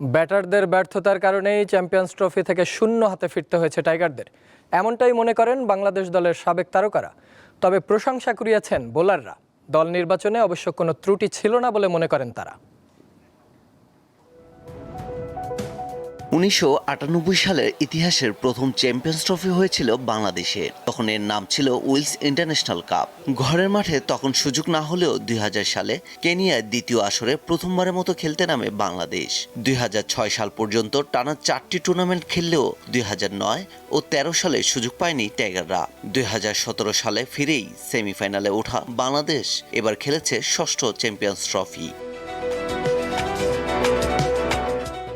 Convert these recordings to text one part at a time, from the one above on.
ব্যাটারদের ব্যর্থতার কারণেই চ্যাম্পিয়ন্স ট্রফি থেকে শূন্য হাতে ফিরতে হয়েছে টাইগারদের। এমনটাই মনে করেন বাংলাদেশ দলের সাবেক তারকারা। তবে প্রশংসা কুড়িয়েছেন বোলাররা। দল নির্বাচনে অবশ্য কোনো ত্রুটি ছিল না বলে মনে করেন তারা। উনিশশো আটানব্বই সালের ইতিহাসের প্রথম চ্যাম্পিয়ন্স ট্রফি হয়েছিল বাংলাদেশে। তখন এর নাম ছিল উইলস ইন্টারন্যাশনাল কাপ। ঘরের মাঠে তখন সুযোগ না হলেও দুই হাজার সালে কেনিয়ায় দ্বিতীয় আসরে প্রথমবারের মতো খেলতে নামে বাংলাদেশ। দুই হাজার ছয় সাল পর্যন্ত টানা চারটি টুর্নামেন্ট খেললেও দুই হাজার নয় ও তেরো সালে সুযোগ পায়নি টাইগাররা। দুই সালে ফিরেই সেমিফাইনালে ওঠা বাংলাদেশ এবার খেলেছে ষষ্ঠ চ্যাম্পিয়ন্স ট্রফি।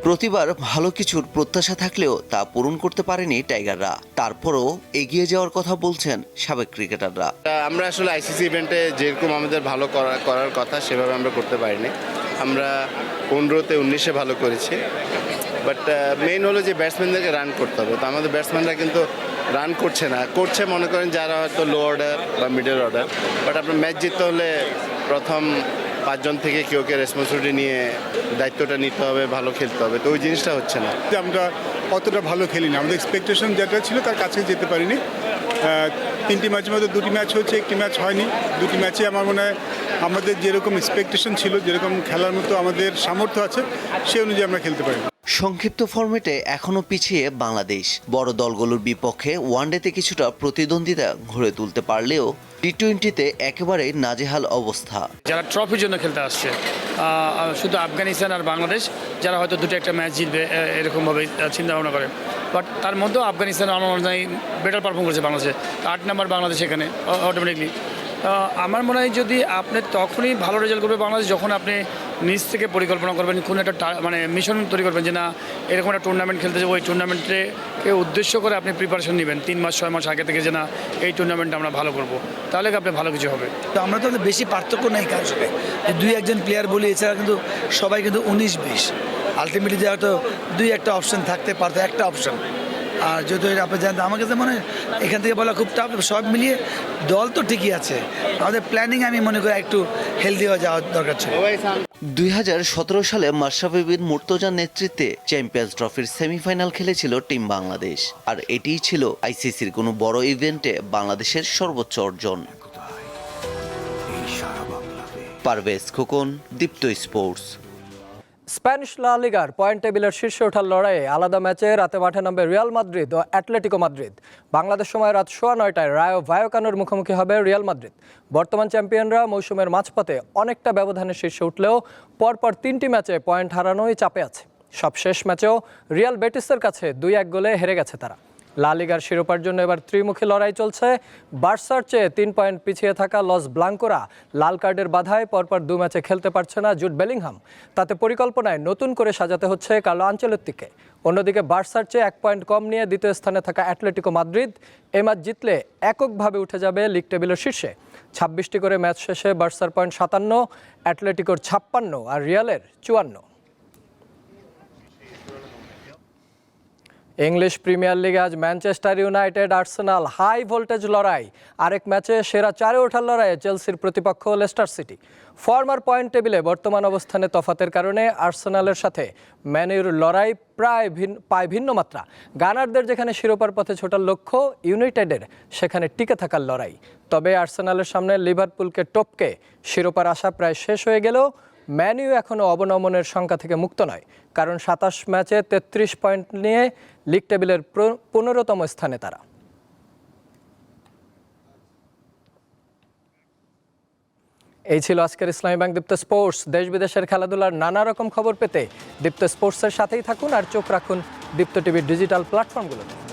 প্রতিবার ভালো কিছুর প্রত্যাশা থাকলেও তা পূরণ করতে পারেনি টাইগাররা। তারপরও এগিয়ে যাওয়ার কথা বলছেন সাবেক ক্রিকেটাররা। আমরা আসলে আইসিসি ইভেন্টে যেরকম আমাদের ভালো করা, করার কথা সেভাবে আমরা করতে পারিনি। আমরা পনেরোতে উনিশে ভালো করেছি। বাট মেইন হলো যে ব্যাটসম্যানদেরকে রান করতে হবে। তো আমাদের ব্যাটসম্যানরা কিন্তু রান করছে না। করছে মনে করেন যারা হয়তো লো অর্ডার বা মিডল অর্ডার বাট আপনার ম্যাচ জিততে হলে প্রথম পাঁচজন থেকে কেউ কে রেসপন্সিবিলিটি নিয়ে দায়িত্বটা নিতে হবে, ভালো খেলতে হবে। তো ওই জিনিসটা হচ্ছে না। আমরা অতটা ভালো খেলি না আমাদের এক্সপেকটেশন যেটা ছিল তার কাছে যেতে পারিনি। তিনটি ম্যাচের মধ্যে দুটি ম্যাচ হয়েছে, একটি ম্যাচ হয়নি। দুটি ম্যাচে আমার মনে হয় আমাদের যেরকম এক্সপেকটেশন ছিল, যেরকম খেলার মতো আমাদের সামর্থ্য আছে, সে অনুযায়ী আমরা খেলতে পারি। সংক্ষিপ্ত ফরম্যাটে এখনও পিছিয়ে বাংলাদেশ। বড় দলগুলোর বিপক্ষে ওয়ানডেতে কিছুটা প্রতিদ্বন্দ্বিতা ঘুরে তুলতে পারলেও টি টোয়েন্টিতে একেবারে নাজেহাল অবস্থা। যারা ট্রফির জন্য খেলতে আসছে শুধু আফগানিস্তান আর বাংলাদেশ, যারা হয়তো দুটো একটা ম্যাচ জিতবে এরকমভাবে চিন্তা ভাবনা করে। বাট তার মধ্যেও আফগানিস্তান আমার মনে হয় বেটার পারফর্ম করেছে বাংলাদেশে। আট নাম্বার বাংলাদেশ এখানে অটোমেটিকলি আমার মনে হয় যদি আপনি তখনই ভালো রেজাল্ট করবে বাংলাদেশ, যখন আপনি নিজ থেকে পরিকল্পনা করবেন, কোনো একটা মানে মিশন তৈরি করবেন যে না, এরকম একটা টুর্নামেন্ট খেলতে যাব ওই টুর্নামেন্টে কে উদ্দেশ্য করে আপনি প্রিপারেশন নেবেন। তিন মাস, ছয় মাস আগে থেকে যে না, এই টুর্নামেন্টটা আমরা ভালো করব। তাহলে আপনি ভালো কিছু হবে। তো আমরা তো বেশি পার্থক্য নেই কারোর সাথে। যে দুই একজন প্লেয়ার বলি, এছাড়া কিন্তু সবাই কিন্তু উনিশ, বিশ। আলটিমেটলি যে হয়তো দুই একটা অপশন থাকতে পারতো, একটা অপশন আর যেহেতু আপনি জানেন আমার কাছে মনে হয় এখান থেকে বলা খুব টাফ সব মিলিয়ে দল তো ঠিকই আছে। আমাদের প্ল্যানিং আমি মনে করি একটু হেলদি হয়ে যাওয়ার দরকার ছিল। দু হাজার সতেরো সালে মাশরাফি বিন মুর্তজার নেতৃত্বে চ্যাম্পিয়ন্স ট্রফির সেমিফাইনাল খেলেছিল টিম বাংলাদেশ। আর এটিই ছিল আইসিসির কোনো বড় ইভেন্টে বাংলাদেশের সর্বোচ্চ অর্জন। Parvez Khokon Deepto sports. Spanish La লিগার পয়েন্ট টেবিলের শীর্ষে ওঠার লড়াইয়ে আলাদা ম্যাচে রাতে মাঠে নামবে রিয়াল মাদ্রিদ ও অ্যাটলেটিকো মাদ্রিদ। বাংলাদেশ সময় রাত সোয়া নয়টায় রায় ভায়োকানোর মুখোমুখি হবে রিয়াল মাদ্রিদ। বর্তমান চ্যাম্পিয়নরা মৌসুমের মাঝপথে অনেকটা ব্যবধানে শীর্ষে উঠলেও পরপর তিনটি ম্যাচে পয়েন্ট হারানোই চাপে আছে। সব শেষ ম্যাচেও রিয়াল বেটিসের কাছে দুই এক গোলে হেরে গেছে তারা। লা লিগার শিরোপার জন্য এবার ত্রিমুখী লড়াই চলছে। বার্সার চেয়ে তিন পয়েন্ট পিছিয়ে থাকা লস ব্লাঙ্কোরা লাল কার্ডের বাধায় পরপর দু ম্যাচে খেলতে পারছে না জুট বেলিংহাম। তাতে পরিকল্পনায় নতুন করে সাজাতে হচ্ছে কার্লো আঞ্চলত্তিকে। অন্যদিকে বার্সার চেয়ে এক পয়েন্ট কম নিয়ে দ্বিতীয় স্থানে থাকা অ্যাটলেটিকো মাদ্রিদ এ ম্যাচ জিতলে এককভাবে উঠে যাবে লিগ টেবিলের শীর্ষে। ছাব্বিশটি করে ম্যাচ শেষে বার্সার পয়েন্ট সাতান্ন, অ্যাটলেটিকোর ছাপ্পান্ন আর রিয়ালের চুয়ান্ন। ইংলিশ প্রিমিয়ার লিগে আজ Manchester United Arsenal high voltage লড়াই। আরেক ম্যাচে সেরা চারে ওঠার লড়াইয়ে চেলসির প্রতিপক্ষ লেস্টার সিটি। ফর্মার পয়েন্ট টেবিলে বর্তমান অবস্থানে তফাতের কারণে আর্সেনালের সাথে ম্যানিউর লড়াই প্রায় ভিন্ন পায় ভিন্ন মাত্রা। গানারদের যেখানে শিরোপার পথে ছোটার লক্ষ্য, ইউনাইটেডের সেখানে টিকে থাকার লড়াই। তবে আর্সেনালের সামনে লিভারপুলকে টপকে শিরোপার আশা প্রায় শেষ হয়ে গেলেও ম্যানিউ এখনও অবনমনের সংখ্যা থেকে মুক্ত নয়, কারণ সাতাশ ম্যাচে তেত্রিশ পয়েন্ট নিয়ে লিগ টেবিলের পনেরোতম স্থানে তারা। এই ছিল আজকের ইসলামী ব্যাংক দীপ্ত স্পোর্টস। দেশ বিদেশের খেলাধুলার নানা রকম খবর পেতে দীপ্ত স্পোর্টসের সাথেই থাকুন আর চোখ রাখুন দীপ্ত টিভির ডিজিটাল প্ল্যাটফর্মগুলোতে।